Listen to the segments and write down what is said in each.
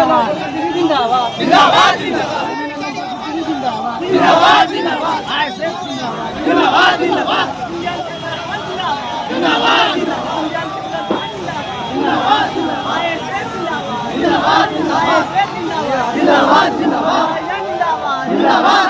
জিন্দাবাদ আইএসএফ জিন্দাবাদ জিন্দাবাদ জিন্দাবাদ আইএসএফ জিন্দাবাদ জিন্দাবাদ জিন্দাবাদ ভাইজান জিন্দাবাদ জিন্দাবাদ জিন্দাবাদ জিন্দাবাদ জিন্দাবাদ জিন্দাবাদ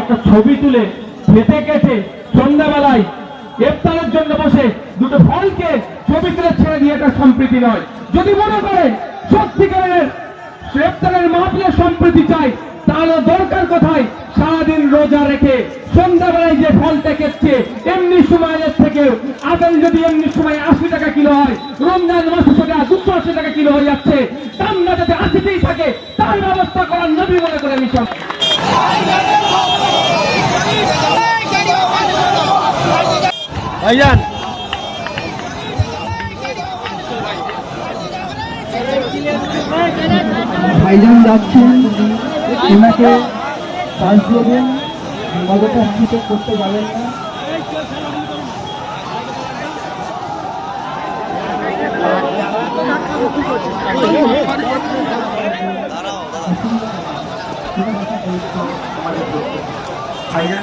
একটা ছবি তুলে খেতে কেটে সন্ধ্যাবেলায় ইফতারের জন্য বসে দুটো ফলকে ছবি তুলে ছেড়ে দিয়ে এটা সম্প্রীতি নয়। যদি মনে করেন সত্যিকারের ইফতারের মাহফিলের সম্প্রীতি চাই তাহলে দরকার কোথায়? সারাদিন রোজা রেখে, সন্ধ্যাবেলায় যে ফলটা কেটছে, এমনি সময়ের থেকে আপেল যদি এমনি সময় আশি টাকা কিলো হয়, রমজান মাসে সেটা দুশো আশি টাকা কিলো হয়ে যাচ্ছে দামটা যাতে আশিতেই থাকে, তার ব্যবস্থা করার নবী মনে করে সব ভাইজান ভাইজান যাচ্ছেন ওনাকে চান্স দেবেন পদটাস্থিত করতে পারেন না। ভাইজান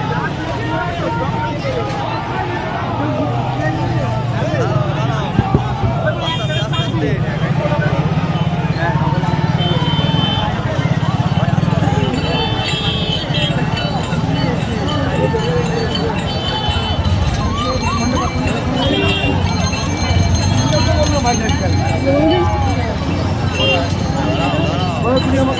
ほら、ほら、ほら、ほら、ほら、